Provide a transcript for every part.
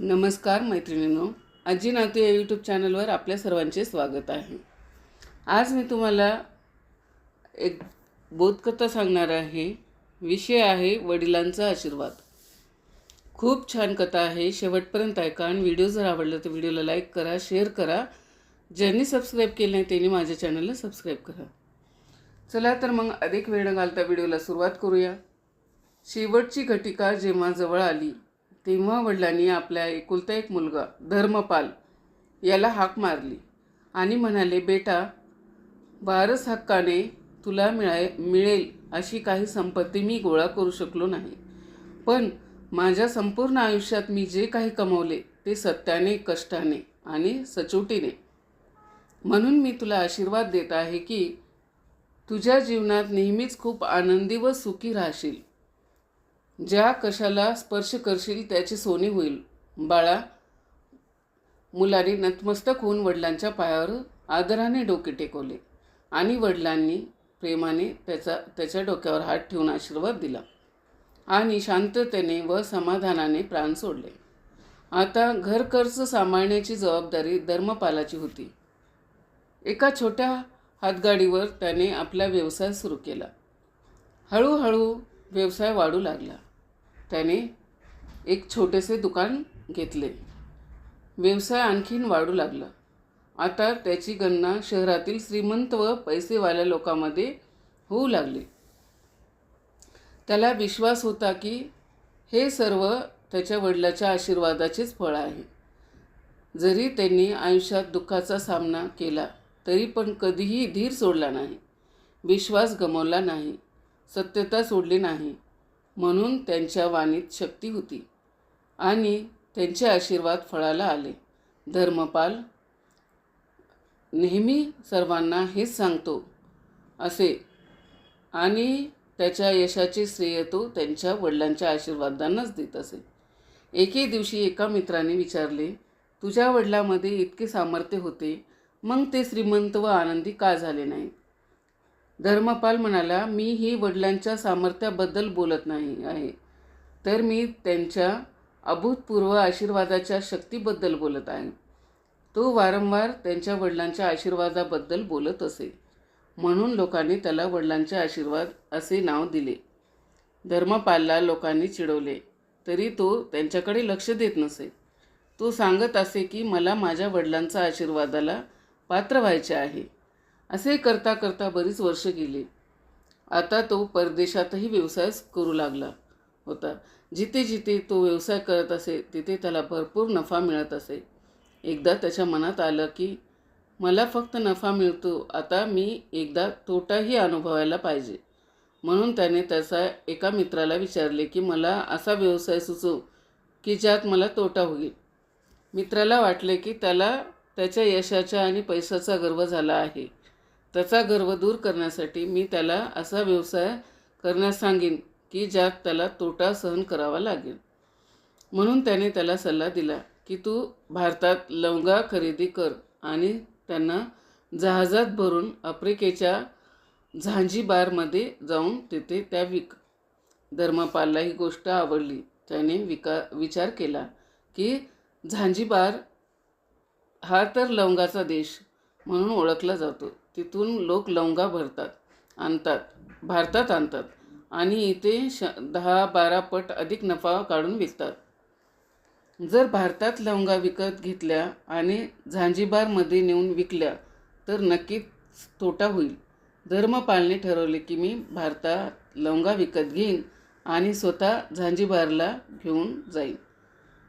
नमस्कार मैत्रिणींनो. आजी नातू या यूट्यूब चॅनलवर आपल्या सर्वांचे स्वागत आहे. आज मी तुम्हाला एक बोधकथा सांगणार आहे. विषय आहे वडिलांचा आशीर्वाद. खूप छान कथा आहे. शेवटपर्यंत ऐका आणि व्हिडिओ जर आवडला तर व्हिडिओला लाईक करा शेअर करा. ज्यांनी सबस्क्राईब केलं नाही त्यांनी माझ्या चॅनलला सबस्क्राईब करा. चला तर मग अधिक वेळ न घालता व्हिडिओला सुरुवात करूया. शेवटची घटिका जेव्हा जवळ आली तेव्हा वडिलांनी आपल्या एकुलता एक मुलगा धर्मपाल याला हाक मारली आणि म्हणाले बेटा वारस हक्काने तुला मिळाय मिळेल अशी काही संपत्ती मी गोळा करू शकलो नाही. पण माझ्या संपूर्ण आयुष्यात मी जे काही कमवले ते सत्याने कष्टाने आणि सचोटीने. म्हणून मी तुला आशीर्वाद देत आहे की तुझ्या जीवनात नेहमीच खूप आनंदी व सुखी राहशील. ज्या कशाला स्पर्श करशील त्याची सोनी होईल. बाळा मुलाने नतमस्तक होऊन वडिलांच्या पायावर आदराने डोके टेकवले आणि वडिलांनी प्रेमाने त्याचा त्याच्या डोक्यावर हात ठेवून आशीर्वाद दिला आणि शांततेने व समाधानाने प्राण सोडले. आता घर खर्च सांभाळण्याची जबाबदारी धर्मपालाची होती. एका छोट्या हातगाडीवर त्याने आपला व्यवसाय सुरू केला. हळूहळू व्यवसाय वाढू लागला. त्याने एक छोटेसे दुकान घेतले. व्यवसाय आणखीन वाढू लागला. आता त्याची गणना शहरातील श्रीमंत व पैसेवाल्या लोकांमध्ये होऊ लागली. त्याला विश्वास होता की हे सर्व त्याच्या वडिलाच्या आशीर्वादाचेच फळ आहे. जरी त्यांनी आयुष्यात दुःखाचा सामना केला तरी पण कधीही धीर सोडला नाही. विश्वास गमावला नाही. सत्यता सोडली नाही. म्हणून त्यांच्या वाणीत शक्ती होती आणि त्यांचे आशीर्वाद फळाला आले. धर्मपाल नेहमी सर्वांना हेच सांगतो असे आणि त्याच्या यशाचे श्रेय तो त्यांच्या वडिलांच्या आशीर्वादांनाच देत असे. एके दिवशी एका मित्राने विचारले तुझ्या वडिलामध्ये इतके सामर्थ्य होते मग ते श्रीमंत व आनंदी का झाले नाहीत? धर्मपाल म्हणाला मी ही वडिलांच्या सामर्थ्याबद्दल बोलत नाही आहे. तर मी त्यांच्या अभूतपूर्व आशीर्वादाच्या शक्तीबद्दल बोलत आहे. तो वारंवार त्यांच्या वडिलांच्या आशीर्वादाबद्दल बोलत असे. म्हणून लोकांनी त्याला वडिलांचे आशीर्वाद असे नाव दिले. धर्मपालला लोकांनी चिडवले. तरी तो त्यांच्याकडे लक्ष देत नसे. तो सांगत असे की मला माझ्या वडिलांचा आशीर्वादाला पात्र व्हायचे आहे. असे करता करता बरीच वर्ष गेली. आता तो परदेशातही व्यवसाय करू लागला होता. जिथे जिथे तो व्यवसाय करत असे तिथे त्याला भरपूर नफा मिळत असे. एकदा त्याच्या मनात आलं की मला फक्त नफा मिळतो आता मी एकदा तोटाही अनुभवायला पाहिजे. म्हणून त्याने त्याचा एका मित्राला विचारले की मला असा व्यवसाय सुचव की ज्यात मला तोटा होईल. मित्राला वाटले की त्याला त्याच्या यशाचा आणि पैशाचा गर्व झाला आहे. त्याचा गर्व दूर करण्यासाठी मी त्याला असा व्यवसाय करण्यास सांगेन की ज्यात त्याला तोटा सहन करावा लागेल. म्हणून त्याने त्याला सल्ला दिला की तू भारतात लवंगा खरेदी कर आणि त्यांना जहाजात भरून आफ्रिकेच्या झांजीबारमध्ये जाऊन तिथे त्या विक. धर्मपालला ही गोष्ट आवडली. त्याने विका विचार केला की झांजीबार हा तर लवंगाचा देश म्हणून ओळखला जातो. तिथून लोक लवंगा भरतात आणतात भारतात आणतात आणि इथे श दहा बारा पट अधिक नफा काढून विकतात. जर भारतात लवंगा विकत घेतल्या आणि झांजीबारमध्ये नेऊन विकल्या तर नक्कीच तोटा होईल. धर्मपालने ठरवले की मी भारतात लवंगा विकत घेईन आणि स्वतः झांजीबारला घेऊन जाईन.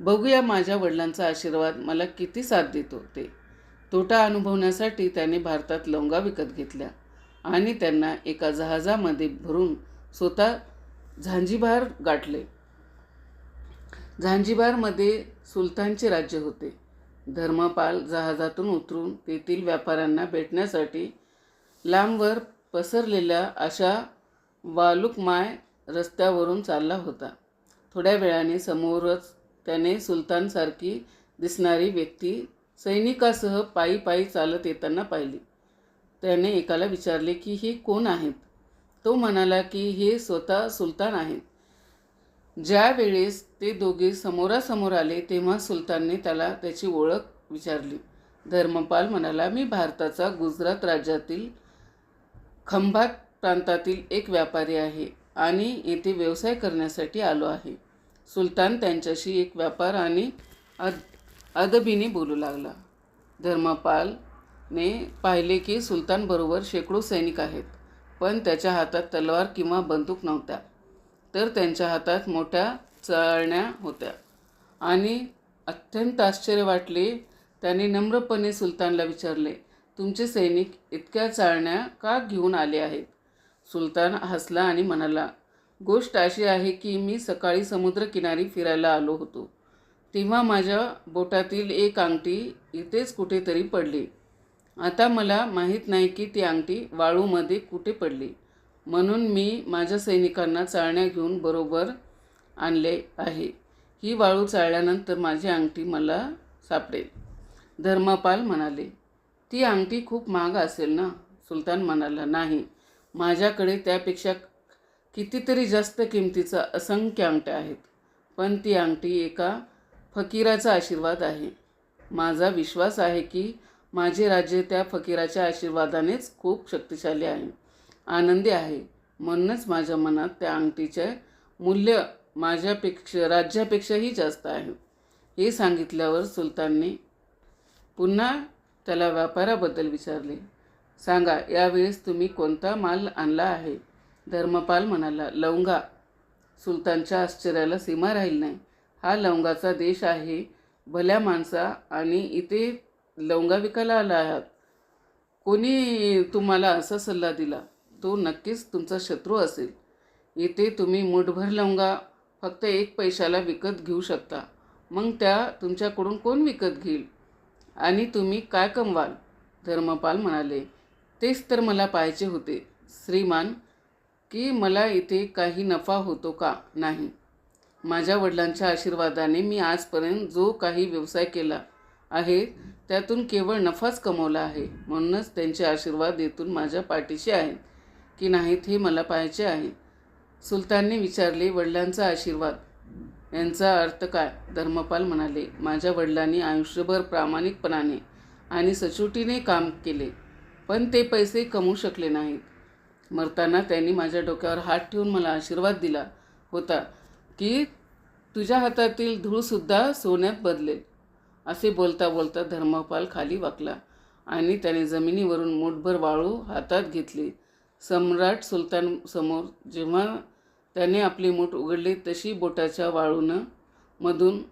बघूया माझ्या वडिलांचा आशीर्वाद मला किती साथ देतो ते. तोटा अनुभवण्यासाठी त्याने भारतात लवंगा विकत घेतल्या आणि त्यांना एका जहाजामध्ये भरून स्वतः झांजीबार गाठले. झांजीबारमध्ये सुलतानचे राज्य होते. धर्मपाल जहाजातून उतरून तेथील व्यापाऱ्यांना भेटण्यासाठी लांबवर पसरलेल्या अशा वालुकमाय रस्त्यावरून चालला होता. थोड्या वेळाने समोरच त्याने सुलतानसारखी दिसणारी व्यक्ती सैनिकासह पायी पायी चालत येताना पाहिली. त्याने एकाला विचारले की हे कोण आहेत? तो म्हणाला की हे स्वतः सुलतान आहेत. ज्या वेळेस ते दोघे समोरासमोर आले तेव्हा सुलतानने त्याला त्याची ओळख विचारली. धर्मपाल म्हणाला मी भारताचा गुजरात राज्यातील खंभात प्रांतातील एक व्यापारी आहे आणि येथे व्यवसाय करण्यासाठी आलो आहे. सुलतान त्यांच्याशी एक व्यापार आणि अद अदबीने बोलू लागला. धर्मपालने पाहिले की सुलतानबरोबर शेकडो सैनिक आहेत पण त्याच्या हातात तलवार किंवा बंदूक नव्हत्या तर त्यांच्या हातात मोठ्या चाळण्या होत्या. आणि अत्यंत आश्चर्य वाटले त्याने नम्रपणे सुलतानला विचारले तुमचे सैनिक इतक्या चाळण्या का घेऊन आले आहेत? सुलतान हसला आणि म्हणाला गोष्ट अशी आहे की मी सकाळी समुद्रकिनारी फिरायला आलो होतो. तेव्हा माझ्या बोटातील एक अंगठी इथेच कुठेतरी पडली. आता मला माहीत नाही की ती अंगठी वाळूमध्ये कुठे पडली. म्हणून मी माझ्या सैनिकांना चाळण्या घेऊन बरोबर आणले आहे. ही वाळू चाळल्यानंतर माझी अंगठी मला सापडेल. धर्मपाल म्हणाले ती अंगठी खूप महाग असेल ना? सुलतान म्हणाला नाही. माझ्याकडे त्यापेक्षा कितीतरी जास्त किमतीचा असंख्य अंगठ्या आहेत. पण ती अंगठी एका फकीराचा आशीर्वाद आहे. माझा विश्वास आहे की माझे राज्य त्या फकीराच्या आशीर्वादानेच खूप शक्तिशाली आहे. आनंदी आहे. म्हणूनच माझ्या मनात त्या अंगठीचे मूल्य माझ्यापेक्षा राज्यापेक्षाही जास्त आहे. हे सांगितल्यावर सुलतानने पुन्हा त्याला व्यापाराबद्दल विचारले. सांगा यावेळेस तुम्ही कोणता माल आणला आहे? धर्मपाल म्हणाला लवंगा. सुलतानच्या आश्चर्याला सीमा राहील नाही. हा लवंगाचा देश आहे. भल्या माणसा आणि इथे लवंगा विकायला आला आहात. कोणी तुम्हाला असा सल्ला दिला? तो नक्कीच तुमचा शत्रू असेल. इथे तुम्ही मुठभर लवंगा फक्त एक पैशाला विकत घेऊ शकता. मग त्या तुमच्याकडून कोण विकत घेईल? आणि तुम्ही काय कमवाल? धर्मपाल म्हणाले. तेच तर मला पाहायचे होते. श्रीमान की मला इथे काही नफा होतो का? नाही. माझ्या वडिलांच्या आशीर्वादाने मी आजपर्यंत जो काही व्यवसाय केला आहे त्यातून केवळ नफाच कमवला आहे. म्हणूनच त्यांचे आशीर्वाद येथून माझ्या पाठीशी आहेत की नाहीत हे मला पाहायचे आहे. सुलतानने विचारले वडिलांचा आशीर्वाद? यांचा अर्थ काय? धर्मपाल म्हणाले माझ्या वडिलांनी आयुष्यभर प्रामाणिकपणाने आणि सचोटीने काम केले पण ते पैसे कमवू शकले नाहीत. मरताना त्यांनी माझ्या डोक्यावर हात ठेवून मला आशीर्वाद दिला होता. की तुझ्या हातातील धूळसुद्धा सोन्यात बदलेल. असे बोलता बोलता धर्मपाल खाली वाकला आणि त्याने जमिनीवरून मूठभर वाळू हातात घेतली. सम्राट सुलतान समोर जेव्हा त्याने आपली मूठ उघडली तशी बोटाच्या वाळूनं मधून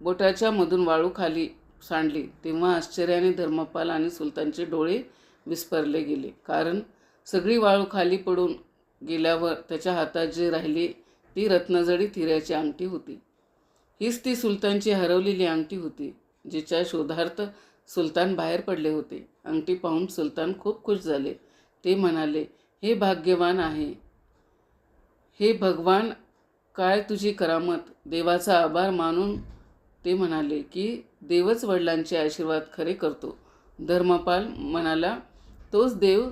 बोटाच्या मधून वाळू खाली सांडली. तेव्हा आश्चर्याने धर्मपाल आणि सुलतानचे डोळे विस्परले गेले. कारण सगळी वाळू खाली पडून गेल्यावर त्याच्या हातात जे राहिले ती रत्नजडी तिऱ्याची अंगठी होती. हीच ती सुलतानची हरवलेली अंगठी होती जिच्या शोधार्थ सुलतान बाहेर पडले होते. अंगठी पाहून सुलतान खूप खुश झाले. ते म्हणाले हे भाग्यवान आहे. हे भगवान काय तुझी करामत? देवाचा आभार मानून ते म्हणाले की देवच वडिलांचे आशीर्वाद खरे करतो. धर्मपाल म्हणाला तोच देव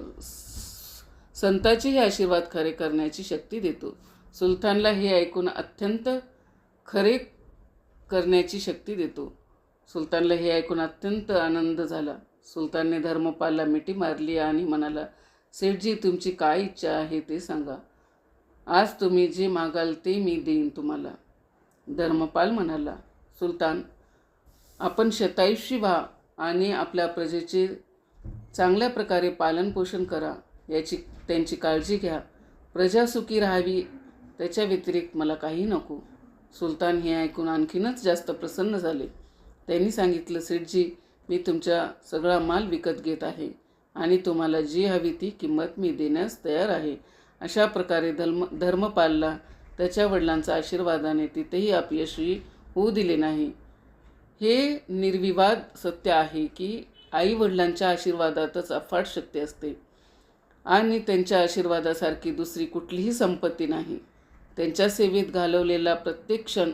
संताचेही आशीर्वाद खरे करण्याची शक्ती देतो. सुलतानला हे ऐकून अत्यंत खरे करण्याची शक्ती देतो. सुलतानला हे ऐकून अत्यंत आनंद झाला. सुलतानने धर्मपालला मिठी मारली आणि म्हणाला सेठजी तुमची काय इच्छा आहे ते सांगा. आज तुम्ही जे मागाल ते मी देईन तुम्हाला. धर्मपाल म्हणाला सुलतान आपण शतायुषी व्हा आणि आपल्या प्रजेचे चांगल्या प्रकारे पालनपोषण करा. याची त्यांची काळजी घ्या. प्रजा सुखी राहावी त्याच्या व्यतिरिक्त मला काही नको. सुलतान हे ऐकून आणखीनच जास्त प्रसन्न झाले. त्यांनी सांगितलं सेठजी मी तुमचा सगळा माल विकत घेत आहे आणि तुम्हाला जी हवी ती किंमत मी देण्यास तयार आहे. अशा प्रकारे धर्म धर्मपालला त्याच्या वडिलांच्या आशीर्वादाने तिथेही अपयशी होऊ दिले नाही. हे निर्विवाद सत्य आहे की आई वडिलांच्या आशीर्वादातच अफाट शक्ती असते आणि त्यांच्या आशीर्वादासारखी दुसरी कुठलीही संपत्ती नाही. त्यांच्या सेवेत घालवलेला प्रत्येक क्षण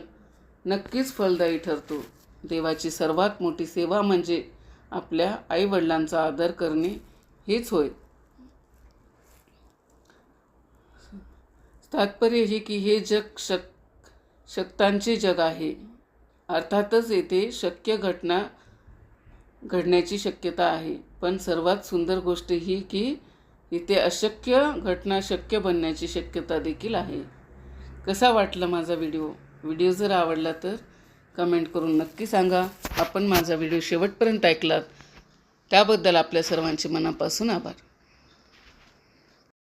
नक्कीच फलदायी ठरतो. देवाची सर्वात मोठी सेवा म्हणजे आपल्या आईवडिलांचा आदर करणे हेच होय. तात्पर्य हे की हे जग शक शक्तांचे जग आहे. अर्थातच येथे शक्य घटना घडण्याची शक्यता आहे. पण सर्वात सुंदर गोष्ट ही की इथे अशक्य घटना शक्य बनण्याची शक्यता देखील आहे. कसा वाटला माझा व्हिडिओ व्हिडिओ जर आवडला तर कमेंट करून नक्की सांगा. आपण माझा व्हिडिओ शेवटपर्यंत ऐकलात. त्याबद्दल आपल्या सर्वांचे मनापासून आभार.